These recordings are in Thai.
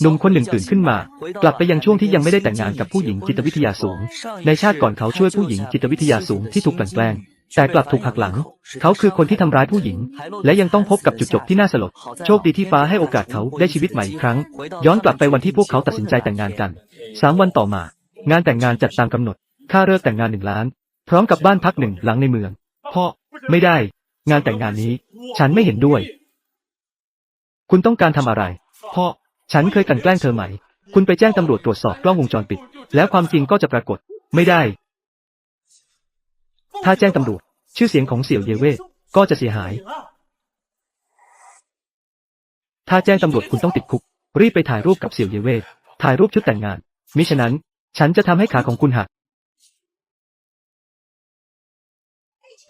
หนุ่มคนหนึ่งตื่นขึ้นมา กลับไปยังช่วงที่ยังไม่ได้แต่งงานกับผู้หญิงจิตวิทยาสูง ในชาติก่อนเขาช่วยผู้หญิงจิตวิทยาสูงที่ถูกกลั่นแกล้งแต่กลับถูกหักหลัง เขาคือคนที่ทำร้ายผู้หญิง และยังต้องพบกับจุดจบที่น่าสลด โชคดีที่ฟ้าให้โอกาสเขาได้ชีวิตใหม่อีกครั้ง ย้อนกลับไปวันที่พวกเขาตัดสินใจแต่งงานกันสามวันต่อมา งานแต่งงานจัดตามกำหนด ค่าเลิกแต่งงานหนึ่งล้าน พร้อมกับบ้านพักหนึ่งหลังในเมือง พ่อ ไม่ได้ งานแต่งงานนี้ ฉันไม่เห็นด้วย คุณต้องการทำอะไร พ่อ ฉันเคยกันแกล้งเธอไหม คุณไปแจ้งตำรวจตรวจสอบกล้องวงจรปิด แล้วความจริงก็จะปรากฏ ไม่ได้ ถ้าแจ้งตำรวจ ชื่อเสียงของเสี่ยวเยเว่ก็จะเสียหาย ถ้าแจ้งตำรวจคุณต้องติดคุก รีบไปถ่ายรูปกับเสี่ยวเยเว่ถ่ายรูปชุดแต่งงาน มิฉะนั้น ฉันจะทำให้ขาของคุณหัก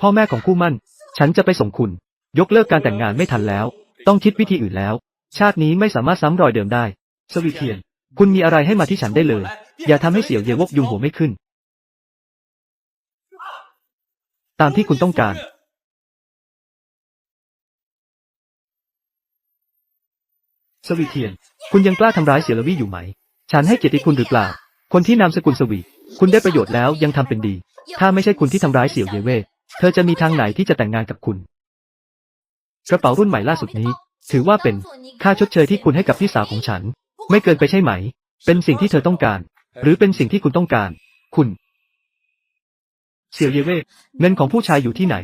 พ่อแม่ของคู่มั่น ฉันจะไปส่งคุณ ยกเลิกการแต่งงานไม่ทันแล้ว ต้องคิดวิธีอื่นแล้ว ชาตินี้ไม่สามารถซ้ำรอยเดิมได้ สวีเทียน คุณมีอะไรให้มาที่ฉันได้เลย อย่าทำให้เสี่ยวเยวกยุงหัวไม่ขึ้น ตามที่คุณต้องการ สวีเทียน คุณยังกล้าทำร้ายเสี่ยวลวี่อยู่ไหม ฉันให้เกียรติคุณหรือเปล่า คนที่นามสกุลสวี คุณได้ประโยชน์แล้วยังทำเป็นดี ถ้าไม่ใช่คุณที่ทำร้ายเสี่ยวเยเว่เธอจะมีทางไหนที่จะแต่งงานกับคุณ กระเป๋ารุ่นใหม่ล่าสุดนี้ ถือว่าเป็นค่าชดเชยที่คุณให้กับพี่สาวของฉัน ไม่เกินไปใช่ไหม เป็นสิ่งที่เธอต้องการ หรือเป็นสิ่งที่คุณต้องการ คุณเสี่ยวเยเว่เงินของผู้ชายอยู่ที่ไหน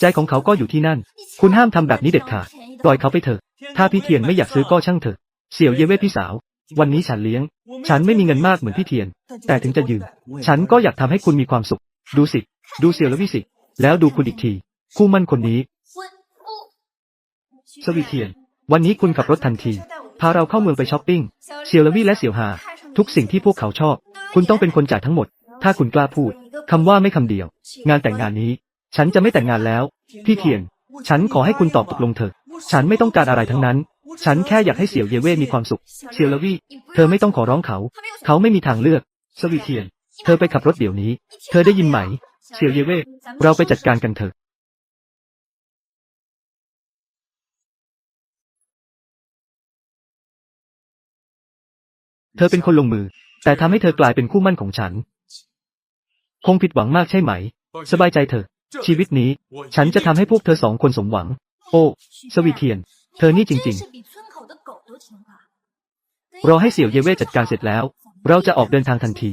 ใจของเขาก็อยู่ที่นั่น คุณห้ามทำแบบนี้เด็ดขาดปล่อยเขาไปเถอะ ถ้าพี่เทียนไม่อยากซื้อก็ช่างเถอะเสี่ยวเยเว่พี่สาว วันนี้ฉันเลี้ยง ฉันไม่มีเงินมากเหมือนพี่เทียน แต่ถึงจะยืมฉันก็อยากทำให้คุณมีความสุข ดูสิ ดูเสี่ยวและวิสิ แล้วดูคุณอีกที คู่มั่นคนนี้ สวีเทียน วันนี้คุณขับรถทันที พาเราเข้าเมืองไปช้อปปิ้ง เซียวลวี่และเสี่ยวหา ทุกสิ่งที่พวกเขาชอบ คุณต้องเป็นคนจ่ายทั้งหมด ถ้าคุณกล้าพูดคำว่าไม่คำเดียว งานแต่งงานนี้ ฉันจะไม่แต่งงานแล้ว พี่เทียน ฉันขอให้คุณตอบตกลงเถอะ ฉันไม่ต้องการอะไรทั้งนั้น ฉันแค่อยากให้เสี่ยวเยเว่มีความสุข เซียวลวี่ เธอไม่ต้องขอร้องเขา เขาไม่มีทางเลือก สวีเทียน เธอไปขับรถเดี๋ยวนี้ เธอได้ยินไหม เสี่ยวเยเว่ เราไปจัดการกันเถอะ เธอเป็นคนลงมือ แต่ทำให้เธอกลายเป็นคู่มั่นของฉัน คงผิดหวังมากใช่ไหม สบายใจเถอะ ชีวิตนี้ ฉันจะทำให้พวกเธอสองคนสมหวัง โอ้ สวีเทียน เธอนี่จริง ๆ รอให้เสี่ยวเยเว่จัดการเสร็จแล้ว เราจะออกเดินทางทันที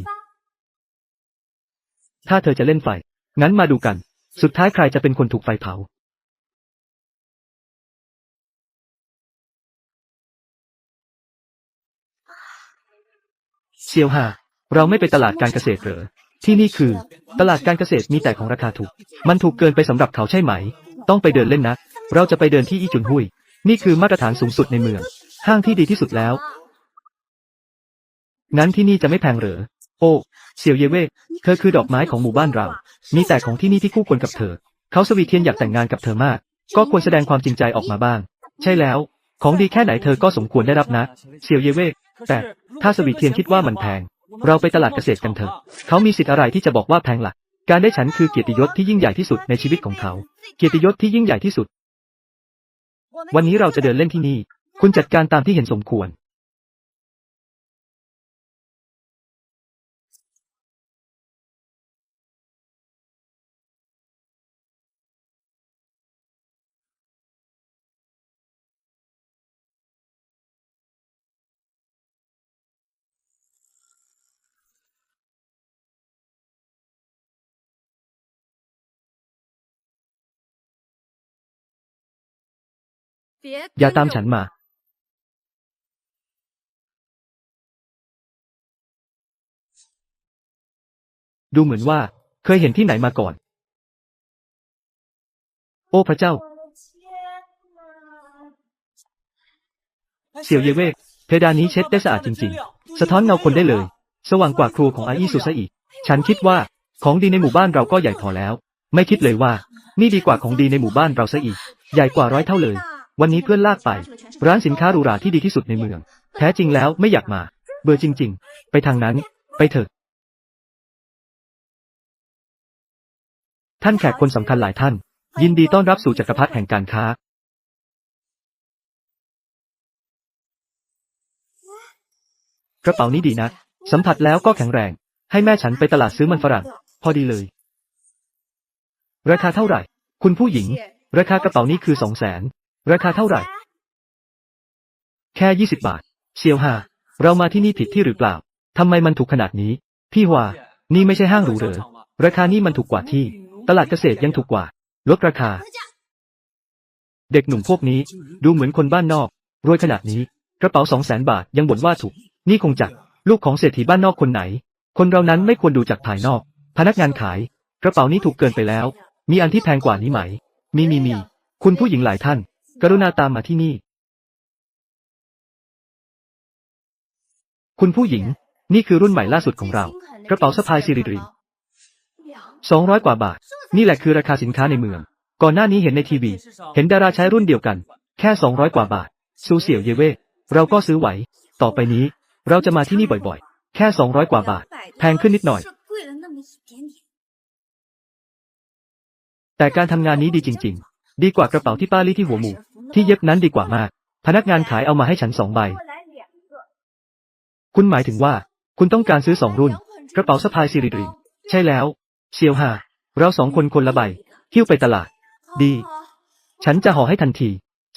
ถ้าเธอจะเล่นไฟ งั้นมาดูกัน สุดท้ายใครจะเป็นคนถูกไฟเผา เซียวหา เราไม่ไปตลาดการเกษตรเหรอ ที่นี่คือ ตลาดการเกษตรมีแต่ของราคาถูก มันถูกเกินไปสำหรับเขาใช่ไหม ต้องไปเดินเล่นนะ เราจะไปเดินที่อีจุนหุย นี่คือมาตรฐานสูงสุดในเมือง ห้างที่ดีที่สุดแล้ว งั้นที่นี่จะไม่แพงเหรอ โอ้เสี่ยวเยเว่เธอคือดอกไม้ของหมู่บ้านเรา มีแต่ของที่นี่ที่คู่ควรกับเธอ เขาสวีเทียนอยากแต่งงานกับเธอมาก ก็ควรแสดงความจริงใจออกมาบ้าง ใช่แล้ว ของดีแค่ไหนเธอก็สมควรได้รับนะเสี่ยวเยเว่แต่ ถ้าสวีเทียนคิดว่ามันแพง เราไปตลาดเกษตรกันเถอะ เขามีสิทธิ์อะไรที่จะบอกว่าแพงล่ะการได้ฉันคือเกียรติยศที่ยิ่งใหญ่ที่สุดในชีวิตของเขา เกียรติยศที่ยิ่งใหญ่ที่สุด วันนี้เราจะเดินเล่นที่นี่ คุณจัดการตามที่เห็นสมควร อย่าตามฉันมาดูเหมือนว่าเคยเห็นที่ไหนมาก่อน โอ้พระเจ้า เสี่ยวเยเว่เพดานนี้เช็ดได้สะอาดจริงๆ สะท้อนเงาคนได้เลย สว่างกว่าครัวของอาอี้สุซะอีก ฉันคิดว่าของดีในหมู่บ้านเราก็ใหญ่พอแล้ว ไม่คิดเลยว่า นี่ดีกว่าของดีในหมู่บ้านเราซะอีก ใหญ่กว่าร้อยเท่าเลย วันนี้เพื่อนลากไป ร้านสินค้าหรูหราที่ดีที่สุดในเมือง แท้จริงแล้วไม่อยากมา เบื่อจริง ๆ ไปทางนั้น ไปเถอะ ท่านแขกคนสำคัญหลายท่าน ยินดีต้อนรับสู่จักรพรรดิแห่งการค้า กระเป๋านี้ดีนะ สัมผัสแล้วก็แข็งแรง ให้แม่ฉันไปตลาดซื้อมันฝรั่ง พอดีเลย ราคาเท่าไหร่ คุณผู้หญิง ราคากระเป๋านี้คือสองแสน ราคาเท่าไหร่ แค่ยี่สิบบาทเซียวฮาเรามาที่นี่ผิดที่หรือเปล่า ทำไมมันถูกขนาดนี้ พี่ฮวานี่ไม่ใช่ห้างหรูเหรอราคานี่มันถูกกว่าที่ ตลาดเกษตรยังถูกกว่า ลดราคา เด็กหนุ่มพวกนี้ ดูเหมือนคนบ้านนอก รวยขนาดนี้ กระเป๋าสองแสนบาทยังบ่นว่าถูก นี่คงจักลูกของเศรษฐีบ้านนอกคนไหน คนเรานั้นไม่ควรดูจากภายนอก พนักงานขาย กระเป๋านี้ถูกเกินไปแล้ว มีอันที่แพงกว่านี้ไหม มีมีมี คุณผู้หญิงหลายท่าน กรุณาตามมาที่นี่ คุณผู้หญิง นี่คือรุ่นใหม่ล่าสุดของเรา กระเป๋าสะพายซิริดรีสองร้อยกว่าบาท นี่แหละคือราคาสินค้าในเมือง ก่อนหน้านี้เห็นในทีวี เห็นดาราใช้รุ่นเดียวกัน แค่สองร้อยกว่าบาท ซูเสี่ยวเยเว่เราก็ซื้อไหว ต่อไปนี้ เราจะมาที่นี่บ่อยๆ แค่สองร้อยกว่าบาท แพงขึ้นนิดหน่อย แต่การทำงานนี้ดีจริง ๆ ดีกว่ากระเป๋าที่ป้าลี่ที่หัวหมู ที่เย็บนั้นดีกว่ามาก พนักงานขายเอามาให้ฉันสองใบ คุณหมายถึงว่า คุณต้องการซื้อสองรุ่น กระเป๋าสะพายซิริรินใช่แล้วเซียวหาเราสองคนคนละใบขี้วไปตลาด ดี ฉันจะห่อให้ทันที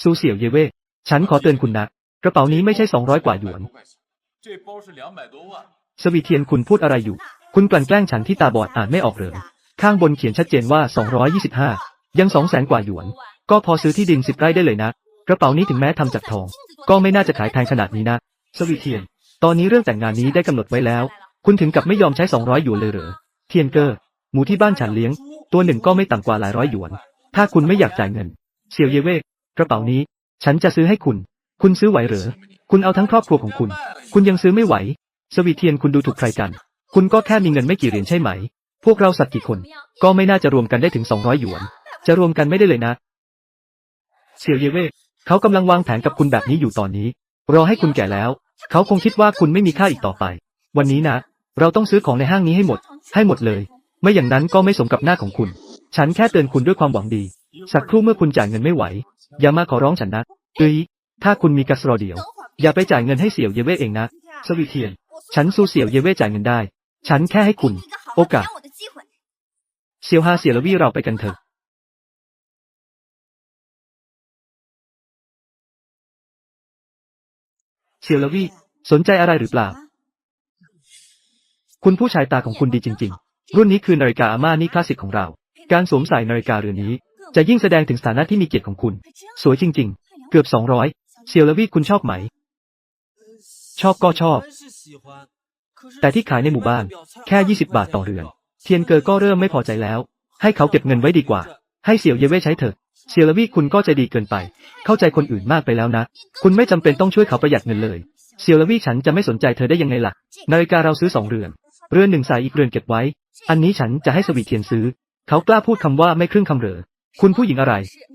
ซูเสี่ยวเยเว่ฉันขอเตือนคุณนะ กระเป๋านี้ไม่ใช่สองร้อยกว่าหยวนสวีเทียนคุณพูดอะไรอยู่ คุณกลั่นแกล้งฉันที่ตาบอดอ่านไม่ออกเหลยข้างบนเขียนชัดเจนว่าสองร้อยยี่สิบห้า ยังสองแสนกว่าหยวน ก็พอซื้อที่ดินสิบไร่ได้เลยนะ กระเป๋านี้ถึงแม้ทำจากทอง ก็ไม่น่าจะขายแพงขนาดนี้นะ สวีเทียน ตอนนี้เรื่องแต่งงานนี้ได้กำหนดไว้แล้ว คุณถึงกับไม่ยอมใช้200หยวนเลยเหรอ เทียนเกอร์หมูที่บ้านฉันเลี้ยง ตัวหนึ่งก็ไม่ต่ำกว่าหลายร้อยหยวน ถ้าคุณไม่อยากจ่ายเงิน เสี่ยวเยเว่กระเป๋านี้ ฉันจะซื้อให้คุณ คุณซื้อไหวเหรอ คุณเอาทั้งครอบครัวของคุณ คุณยังซื้อไม่ไหว สวีเทียนคุณดูถูกใครกัน คุณก็แค่มีเงินไม่กี่เหรียญใช่ไหม พวกเราสัตว์กี่คน ก็ไม่น่าจะรวมกันได้ถึง200หยวน จะรวมกันไม่ได้เลยนะ เสี่ยวเยเว่เขากำลังวางแผนกับคุณแบบนี้อยู่ตอนนี้ รอให้คุณแก่แล้ว เขาคงคิดว่าคุณไม่มีค่าอีกต่อไป วันนี้นะ เราต้องซื้อของในห้างนี้ให้หมด ให้หมดเลย ไม่อย่างนั้นก็ไม่สมกับหน้าของคุณ ฉันแค่เตือนคุณด้วยความหวังดี สักครู่เมื่อคุณจ่ายเงินไม่ไหว อย่ามาขอร้องฉันนะเอ้ยถ้าคุณมีกัสรอเดียว อย่าไปจ่ายเงินให้เสี่ยวเยเว่เองนะ สวีเทียน ฉันสู้เสี่ยวเยเว่จ่ายเงินได้ ฉันแค่ให้คุณ โอกาสเซียวฮาเสี่ยวละวี่เราไปกันเถอะ เซียวละวี่สนใจอะไรหรือเปล่า คุณผู้ชายตาของคุณดีจริง ๆ รุ่นนี้คือนาฬิกาอาม่านี่คลาสสิกของเรา การสวมใส่นาฬิกาเรือนนี้ จะยิ่งแสดงถึงสถานะที่มีเกียรติของคุณ สวยจริง ๆ เกือบ200เซียวละวี่คุณชอบไหม ชอบก็ชอบ แต่ที่ขายในหมู่บ้าน แค่20บาทต่อเรือน เทียนเกอก็เริ่มไม่พอใจแล้ว ให้เขาเก็บเงินไว้ดีกว่า ให้เสี่ยวเยเว่ใช้เถอะ เซียวลวี่คุณก็ใจดีเกินไป เข้าใจคนอื่นมากไปแล้วนะ คุณไม่จำเป็นต้องช่วยเขาประหยัดเงินเลยเซียวลวี่ฉันจะไม่สนใจเธอได้ยังไงล่ะ นาฬิกาเราซื้อสองเรือน เรือนหนึ่งใส่อีกเรือนเก็บไว้ อันนี้ฉันจะให้สวีเทียนซื้อ เขากล้าพูดคำว่าไม่ครึ่งคำเหรอ คุณผู้หญิงอะไร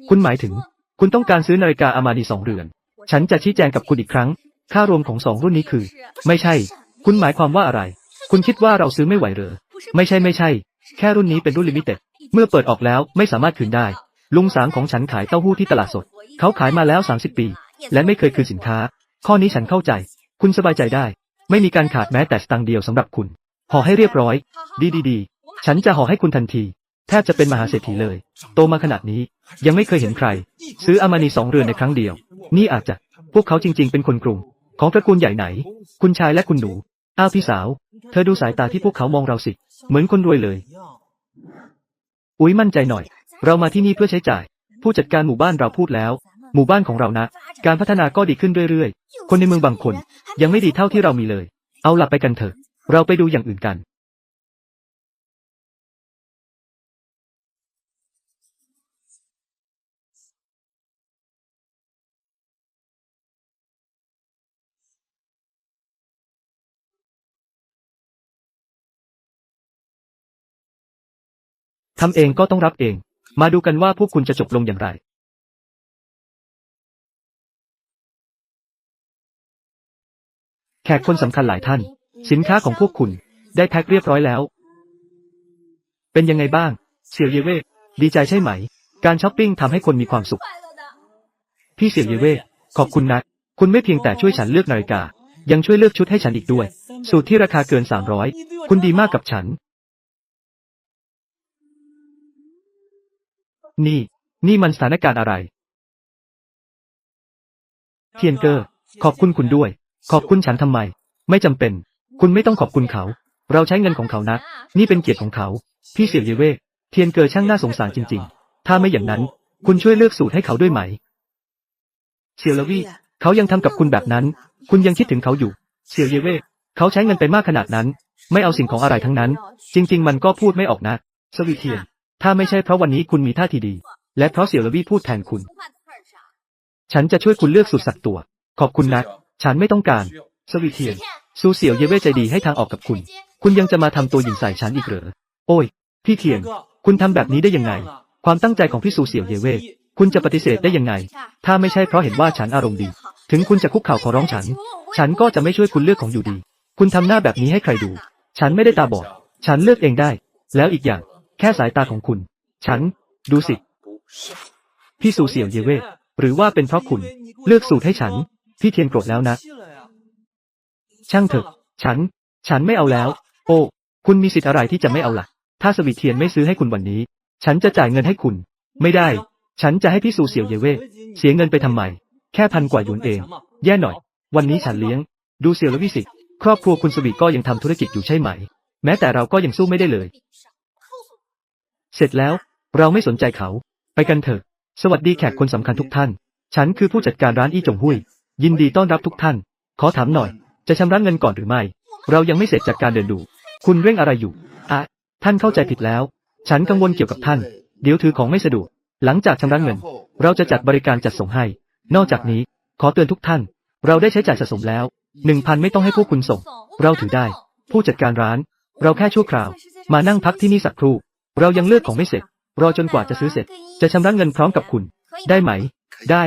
คุณหมายถึง คุณต้องการซื้อนาฬิกาอามานีสองเรือน ฉันจะชี้แจงกับคุณอีกครั้ง ค่ารวมของสองรุ่นนี้คือ ไม่ใช่ คุณหมายความว่าอะไร คุณคิดว่าเราซื้อไม่ไหวเหรอ ไม่ใช่ไม่ใช่ แค่รุ่นนี้เป็นรุ่นลิมิเต็ด เมื่อเปิดออกแล้วไม่สามารถคืนได้ ลุงสางของฉันขายเต้าหู้ที่ตลาดสด เขาขายมาแล้ว 30 ปี และไม่เคยคืนสินค้า ข้อนี้ฉันเข้าใจ คุณสบายใจได้ ไม่มีการขาดแม้แต่สตางค์เดียวสำหรับคุณ ห่อให้เรียบร้อย ดีดีดีฉันจะห่อให้คุณทันที แทบจะเป็นมหาเศรษฐีเลย โตมาขนาดนี้ ยังไม่เคยเห็นใคร ซื้ออามานีสองเรือนในครั้งเดียว นี่อาจจะ พวกเขาจริง ๆ เป็นคนกรุง ของตระกูลใหญ่ไหน คุณชายและคุณหนู อ้าวพี่สาว เธอดูสายตาที่พวกเขามองเราสิ เหมือนคนรวยเลย อุ๊ยมั่นใจหน่อย เรามาที่นี่เพื่อใช้จ่าย ผู้จัดการหมู่บ้านเราพูดแล้ว หมู่บ้านของเรานะ การพัฒนาก็ดีขึ้นเรื่อยๆ คนในเมืองบางคน ยังไม่ดีเท่าที่เรามีเลย เอาหลับไปกันเถอะ เราไปดูอย่างอื่นกัน ทำเองก็ต้องรับเอง มาดูกันว่าพวกคุณจะจบลงอย่างไรแขกคนสำคัญหลายท่าน สินค้าของพวกคุณได้แพ็คเรียบร้อยแล้ว เป็นยังไงบ้างเสี่ยวเยเว่ดีใจใช่ไหม การช้อปปิ้งทำให้คนมีความสุข พี่เสี่ยวเยเว่ขอบคุณนะคุณไม่เพียงแต่ช่วยฉันเลือกนาฬิกา ยังช่วยเลือกชุดให้ฉันอีกด้วย สูตรที่ราคาเกิน 300 คุณดีมากกับฉัน นี่ นี่มันสถานการณ์อะไร เทียนเกอร์ ขอบคุณคุณด้วย ขอบคุณฉันทำไม ไม่จำเป็น คุณไม่ต้องขอบคุณเขา เราใช้เงินของเขานะ นี่เป็นเกียรติของเขา พี่เสี่ยวเยเว่เทียนเกอร์ช่างน่าสงสารจริง ๆ ถ้าไม่อย่างนั้น คุณช่วยเลือกสูตรให้เขาด้วยไหม เสี่ยวลวี่ เขายังทำกับคุณแบบนั้น คุณยังคิดถึงเขาอยู่ เสี่ยวเยเว่เขาใช้เงินไปมากขนาดนั้น ไม่เอาสิ่งของอะไรทั้งนั้น จริง ๆ มันก็พูดไม่ออกนะ สวีเทียน ถ้าไม่ใช่เพราะวันนี้คุณมีท่าทีดี และเพราะเสี่ยวลวี่พูดแทนคุณ ฉันจะช่วยคุณเลือกสูตรสักตัว ขอบคุณนะ ฉันไม่ต้องการ สวีเทียน ซูเสี่ยวเยเว่ใจดีให้ทางออกกับคุณ คุณยังจะมาทำตัวหญิงใส่ฉันอีกเหรอ โอ้ย พี่เทียน คุณทำแบบนี้ได้ยังไง ความตั้งใจของพี่ซูเสี่ยวเยเว่คุณจะปฏิเสธได้ยังไง ถ้าไม่ใช่เพราะเห็นว่าฉันอารมณ์ดี ถึงคุณจะคุกเข่าขอร้องฉัน ฉันก็จะไม่ช่วยคุณเลือกของอยู่ดี คุณทำหน้าแบบนี้ให้ใครดู ฉันไม่ได้ตาบอด ฉันเลือกเองได้ แล้วอีกอย่าง แค่สายตาของคุณ ฉัน ดูสิ พี่ซูเสี่ยวเยเว่หรือว่าเป็นเพราะคุณ เลือกสูตรให้ฉัน พี่เทียนโกรธแล้วนะ ช่างเถอะ ฉัน ฉันไม่เอาแล้ว โอ้ คุณมีสิทธิ์อะไรที่จะไม่เอาล่ะ ถ้าสวีเทียนไม่ซื้อให้คุณวันนี้ ฉันจะจ่ายเงินให้คุณ ไม่ได้ ฉันจะให้พี่ซูเสี่ยวเยเว่เสียเงินไปทำไม แค่พันกว่าหยวนเอง แย่หน่อย วันนี้ฉันเลี้ยง ดูเสี่ยวและวิสิครอบครัวคุณสวีก็ยังทำธุรกิจอยู่ใช่ไหม แม้แต่เราก็ยังสู้ไม่ได้เลย เสร็จแล้วเราไม่สนใจเขา ไปกันเถอะ สวัสดีแขกคนสำคัญทุกท่าน ฉันคือผู้จัดการร้านอี้จงหุยยินดีต้อนรับทุกท่าน ขอถามหน่อย จะชำระเงินก่อนหรือไม่ เรายังไม่เสร็จจากการเดินดู คุณเร่งอะไรอยู่อะท่านเข้าใจผิดแล้ว ฉันกังวลเกี่ยวกับท่าน เดี๋ยวถือของไม่สะดวก หลังจากชำระเงิน เราจะจัดบริการจัดส่งให้ นอกจากนี้ ขอเตือนทุกท่าน เราได้ใช้จ่ายสะสมแล้วหนึ่งพันไม่ต้องให้พวกคุณส่ง เราถือได้ ผู้จัดการร้าน เราแค่ชั่วคราว มานั่งพักที่นี่สักครู่ เรายังเลือกของไม่เสร็จ รอจนกว่าจะซื้อเสร็จ จะชำระเงินพร้อมกับคุณ ได้ไหม ได้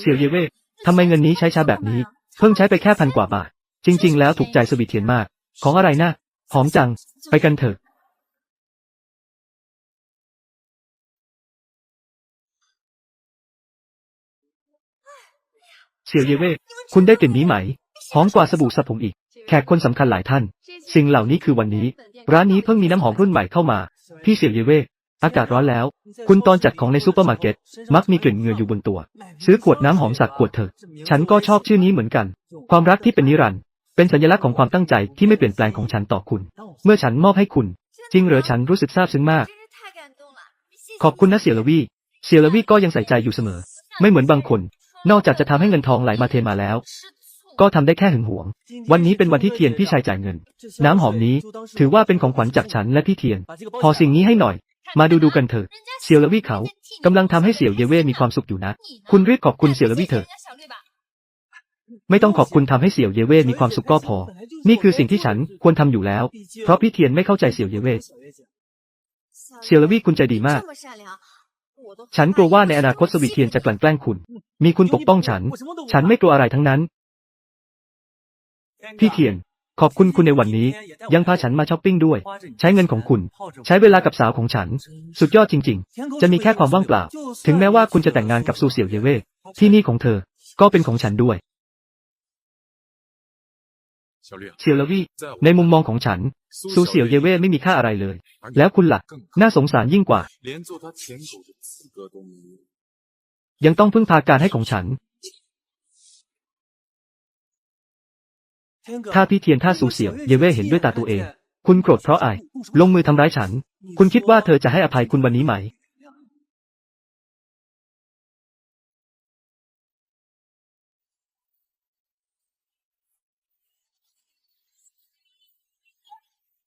เสี่ยวเยเว่ทำไมเงินนี้ใช้ช้าแบบนี้ เพิ่งใช้ไปแค่พันกว่าบาท จริง ๆ แล้วถูกใจสวีเทียนมาก ของอะไรนะหอมจัง ไปกันเถอะ เสี่ยวเยเว่คุณได้กลิ่นนี้ไหม หอมกว่าสบู่สระผมอีก แขกคนสำคัญหลายท่าน สิ่งเหล่านี้คือวันนี้ ร้านนี้เพิ่งมีน้ำหอมรุ่นใหม่เข้ามา พี่เสี่ยวเยเว่อากาศร้อนแล้ว คุณตอนจัดของในซูเปอร์มาร์เก็ต มักมีกลิ่นเหงื่ออยู่บนตัว ซื้อขวดน้ำหอมสักขวดเถอะ ฉันก็ชอบชื่อนี้เหมือนกัน ความรักที่เป็นนิรันดร์ เป็นสัญลักษณ์ของความตั้งใจที่ไม่เปลี่ยนแปลงของฉันต่อคุณ เมื่อฉันมอบให้คุณ จริงเหรอฉันรู้สึกซาบซึ้งมาก ขอบคุณนะเสี่ยวลวี่เสี่ยวลวี่ก็ยังใส่ใจอยู่เสมอ ไม่เหมือนบางคน นอกจากจะทำให้เงินทองไหลมาเทมาแล้ว ก็ทำได้แค่หึงหวง วันนี้เป็นวันที่เทียนพี่ชายจ่ายเงิน น้ำหอมนี้ ถือว่าเป็นของขวัญจากฉันและพี่เทียน พอสิ่งนี้ให้หน่อย มาดูดูกันเถอะ เสี่ยวละวี่เขากำลังทำให้เสี่ยวเยเว่มีความสุขอยู่นะ คุณรีบขอบคุณเสี่ยวละวี่เถอะไม่ต้องขอบคุณทำให้เสี่ยวเยเว่มีความสุขก็พอ นี่คือสิ่งที่ฉันควรทำอยู่แล้ว เพราะพี่เทียนไม่เข้าใจเสี่ยวเยเว่เสี่ยวละวี่คุณใจดีมาก ฉันกลัวว่าในอนาคตสวีเทียนจะกลั่นแกล้งคุณ มีคุณปกป้องฉัน ฉันไม่กลัวอะไรทั้งนั้น พี่เทียน ขอบคุณคุณในวันนี้ ยังพาฉันมาช้อปปิ้งด้วย ใช้เงินของคุณ ใช้เวลากับสาวของฉัน สุดยอดจริง ๆ จะมีแค่ความว่างเปล่า ถึงแม้ว่าคุณจะแต่งงานกับซูเสี่ยวเยเว่ที่นี่ของเธอ ก็เป็นของฉันด้วยเชียวลวีในมุมมองของฉัน ซูเสี่ยวเยเว่ไม่มีค่าอะไรเลย แล้วคุณละ่ะ น่าสงสารยิ่งกว่า ยังต้องพึ่งพาการให้ของฉัน ถ้าพี่เทียนท่าสูเสี่ยว เยเว่เห็นด้วยตาตัวเอง คุณโกรธเพราะอาย ลงมือทำร้ายฉัน คุณคิดว่าเธอจะให้อภัยคุณวันนี้ไหม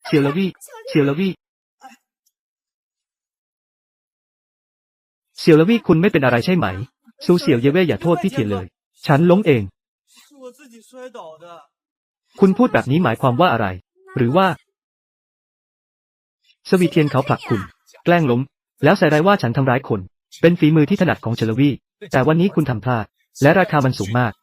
เชียวละวี่เชียวละวี่เชียวละวี่คุณไม่เป็นอะไรใช่ไหม สูเสี่ยวเยเว่อย่าโทษพี่เทียนเลย ฉันล้มเอง คุณพูดแบบนี้หมายความว่าอะไร หรือว่า สวีเทียนเขาผลักคุณ แกล้งล้ม แล้วใส่ร้ายว่าฉันทำร้ายคน เป็นฝีมือที่ถนัดของเชลวี แต่วันนี้คุณทำพลาด และราคามันสูงมาก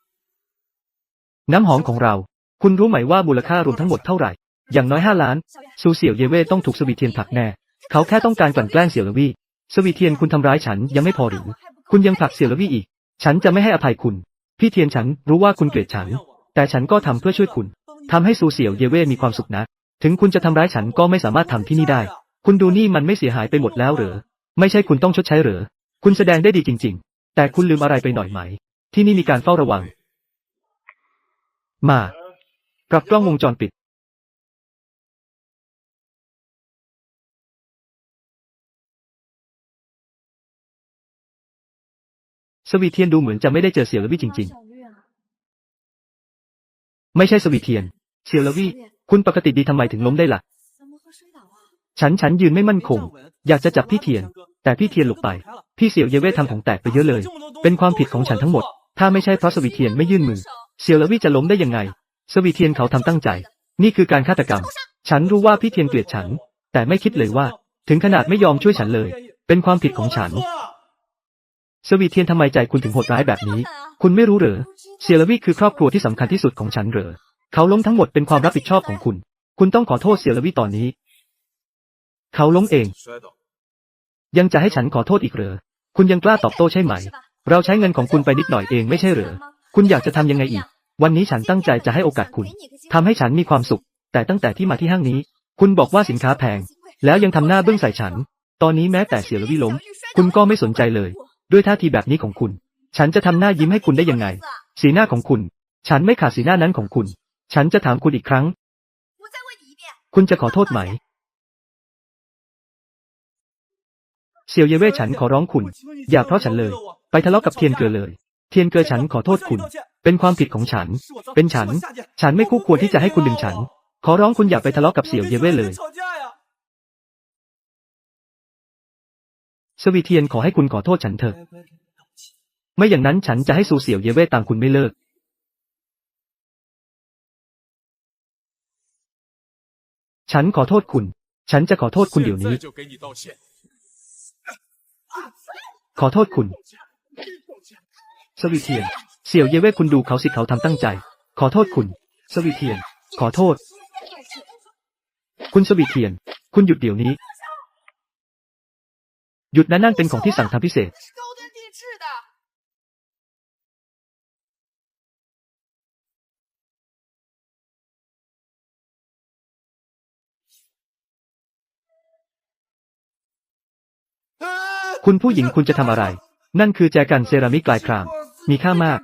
น้ำหอมของเรา คุณรู้ไหมว่ามูลค่ารวมทั้งหมดเท่าไหร่ อย่างน้อยห้าล้าน ซูเสี่ยวเยเว่ต้องถูกสวีเทียนผลักแน่ เขาแค่ต้องการกลั่นแกล้งเสี่ยวลวี สวีเทียนคุณทำร้ายฉันยังไม่พอหรือ คุณยังผลักเสี่ยวลวีอีก ฉันจะไม่ให้อภัยคุณ พี่เทียนฉันรู้ว่าคุณเกลียดฉัน แต่ฉันก็ทำเพื่อช่วยคุณ ทำให้ซูเสี่ยวเยเว่มีความสุขนะ ถึงคุณจะทำร้ายฉันก็ไม่สามารถทำที่นี่ได้ คุณดูนี่มันไม่เสียหายไปหมดแล้วเหรอ ไม่ใช่คุณต้องชดใช้เหรอ คุณแสดงได้ดีจริง ๆ แต่คุณลืมอะไรไปหน่อยไหม ที่นี่มีการเฝ้าระวัง มา ปรับกล้องวงจรปิด สวีเทียนดูเหมือนจะไม่ได้เจอเสี่ยวละวี่จริง ๆ ไม่ใช่สวีเทียนเสี่ยวลวี่คุณปกติดีทำไมถึงล้มได้ล่ะ ฉันฉันยืนไม่มั่นคง อยากจะจับพี่เทียน แต่พี่เทียนหลบไป พี่เสี่ยวเยเว่ทำของแตกไปเยอะเลย เป็นความผิดของฉันทั้งหมด ถ้าไม่ใช่เพราะสวีเทียนไม่ยื่นมือเสี่ยวลวี่จะล้มได้ยังไง สวีเทียนเขาทำตั้งใจ นี่คือการฆาตกรรม ฉันรู้ว่าพี่เทียนเกลียดฉัน แต่ไม่คิดเลยว่า ถึงขนาดไม่ยอมช่วยฉันเลย เป็นความผิดของฉัน สวีเทียนทำไมใจคุณถึงโหดร้ายแบบนี้ คุณไม่รู้เหรอ เซียลวี่คือครอบครัวที่สำคัญที่สุดของฉันเหรอ เขาล้มทั้งหมดเป็นความรับผิดชอบของคุณ คุณต้องขอโทษเซียลวี่ตอนนี้ เขาล้มเอง，ยังจะให้ฉันขอโทษอีกเหรอ คุณยังกล้าตอบโต้ใช่ไหม เราใช้เงินของคุณไปนิดหน่อยเองไม่ใช่เหรอ คุณอยากจะทำยังไงอีก วันนี้ฉันตั้งใจจะให้โอกาสคุณทำให้ฉันมีความสุข แต่ตั้งแต่ที่มาที่ห้างนี้ คุณบอกว่าสินค้าแพง แล้วยังทำหน้าเบื้องใส่ฉัน ตอนนี้แม้แต่เซียลวี่ล้ม คุณก็ไม่สนใจเลย ด้วยท่าทีแบบนี้ของคุณ ฉันจะทำหน้ายิ้มให้คุณได้ยังไง สีหน้าของคุณ ฉันไม่ขาดสีหน้านั้นของคุณ ฉันจะถามคุณอีกครั้ง คุณจะขอโทษไหม เซียวเยเว่ฉันขอร้องคุณ อย่าเพราะฉันเลย ไปทะเลาะกับเทียนเกอเลย เทียนเกอฉันขอโทษคุณ เป็นความผิดของฉัน เป็นฉัน ฉันไม่คู่ควรที่จะให้คุณดึงฉัน ขอร้องคุณอย่าไปทะเลาะกับเสี่ยวเยเว่เลยสวีเทียนขอให้คุณขอโทษฉันเถอะ ไม่อย่างนั้นฉันจะให้ซูเสี่ยวเย่เว่ตามคุณไม่เลิกฉันขอโทษคุณ ฉันจะขอโทษคุณเดี๋ยวนี้ ขอโทษคุณ สวีเทียน เสี่ยวเย่เว่คุณดูเขาสิเขาทำตั้งใจ ขอโทษคุณ สวีเทียน ขอโทษ คุณสวีเทียน คุณหยุดเดี๋ยวนี้ หยุดนะนั่นเป็นของที่สั่งทำพิเศษ คุณผู้หญิงคุณจะทำอะไร นั่นคือแจกันเซรามิกลายคราม มีค่ามาก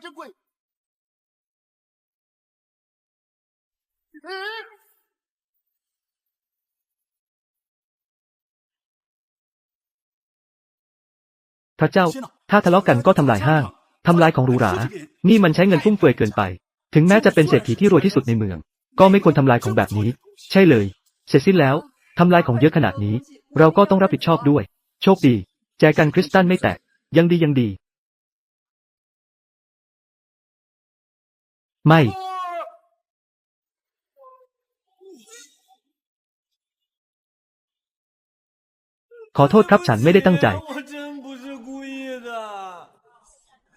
พระเจ้า ถ้าทะเลาะกันก็ทำลายห้าง ทำลายของหรูหรา นี่มันใช้เงินฟุ่มเฟือยเกินไป ถึงแม้จะเป็นเศรษฐีที่รวยที่สุดในเมือง ก็ไม่ควรทำลายของแบบนี้ ใช่เลย เสร็จสิ้นแล้ว ทำลายของเยอะขนาดนี้ เราก็ต้องรับผิดชอบด้วย โชคดี แจกันคริสตันไม่แตก ยังดียังดี ไม่ ขอโทษครับฉันไม่ได้ตั้งใจ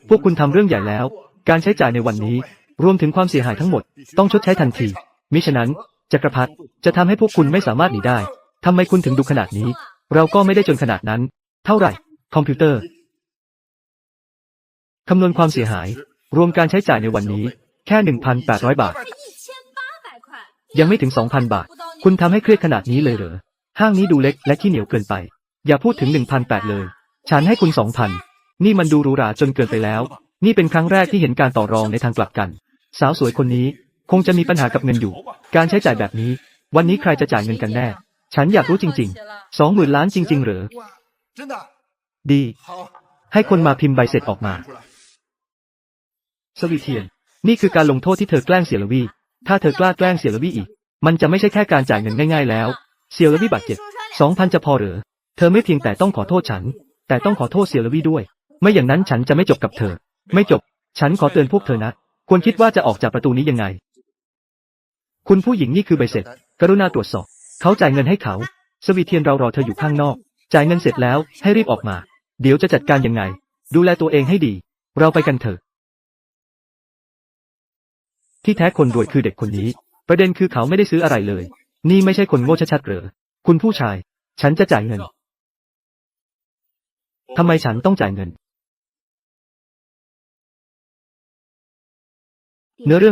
พวกคุณทำเรื่องใหญ่แล้ว การใช้จ่ายในวันนี้ รวมถึงความเสียหายทั้งหมด ต้องชดใช้ทันที มิฉะนั้นจักรพรรดิจะทำให้พวกคุณไม่สามารถหนีได้ทำไมคุณถึงดูขนาดนี้ เราก็ไม่ได้จนขนาดนั้น เท่าไหร่ คอมพิวเตอร์ คำนวณความเสียหาย รวมการใช้จ่ายในวันนี้ แค่ 1,800 บาท ยังไม่ถึง 2,000 บาท คุณทำให้เครียดขนาดนี้เลยเหรอ ห้างนี้ดูเล็กและขี้เหนียวเกินไป อย่าพูดถึง 1,800 เลย ฉันให้คุณ 2,000 นี่มันดูหรูหราจนเกินไปแล้ว นี่เป็นครั้งแรกที่เห็นการต่อรองในทางกลับกัน สาวสวยคนนี้คงจะมีปัญหากับเงินอยู่ การใช้จ่ายแบบนี้ วันนี้ใครจะจ่ายเงินกันแน่ ฉันอยากรู้จริงๆ สองหมื่นล้านจริง ๆ หรือ ดี ให้คนมาพิมพ์ใบเสร็จออกมา สวีเทียน นี่คือการลงโทษที่เธอแกล้งเสียลวี ถ้าเธอกล้าแกล้งเสียลวีอีก มันจะไม่ใช่แค่การจ่ายเงินง่ายๆแล้ว เสียลวีบาดเจ็บสองพันจะพอหรือ เธอไม่เพียงแต่ต้องขอโทษฉัน แต่ต้องขอโทษเสียลวีด้วย ไม่อย่างนั้นฉันจะไม่จบกับเธอ ไม่จบ ฉันขอเตือนพวกเธอนะ ควรคิดว่าจะออกจากประตูนี้ยังไง คุณผู้หญิงนี่คือใบเสร็จ กรุณาตรวจสอบ เขาจ่ายเงินให้เขา สวีเทียนเรารอเธออยู่ข้างนอก จ่ายเงินเสร็จแล้วให้รีบออกมา เดี๋ยวจะจัดการยังไง ดูแลตัวเองให้ดี เราไปกันเถอะ ที่แท้คนรวยคือเด็กคนนี้ ประเด็นคือเขาไม่ได้ซื้ออะไรเลย นี่ไม่ใช่คนโง่ชัดๆเหรอคุณผู้ชาย ฉันจะจ่ายเงินทำไมฉันต้องจ่ายเงิน เนื้อเรื่อง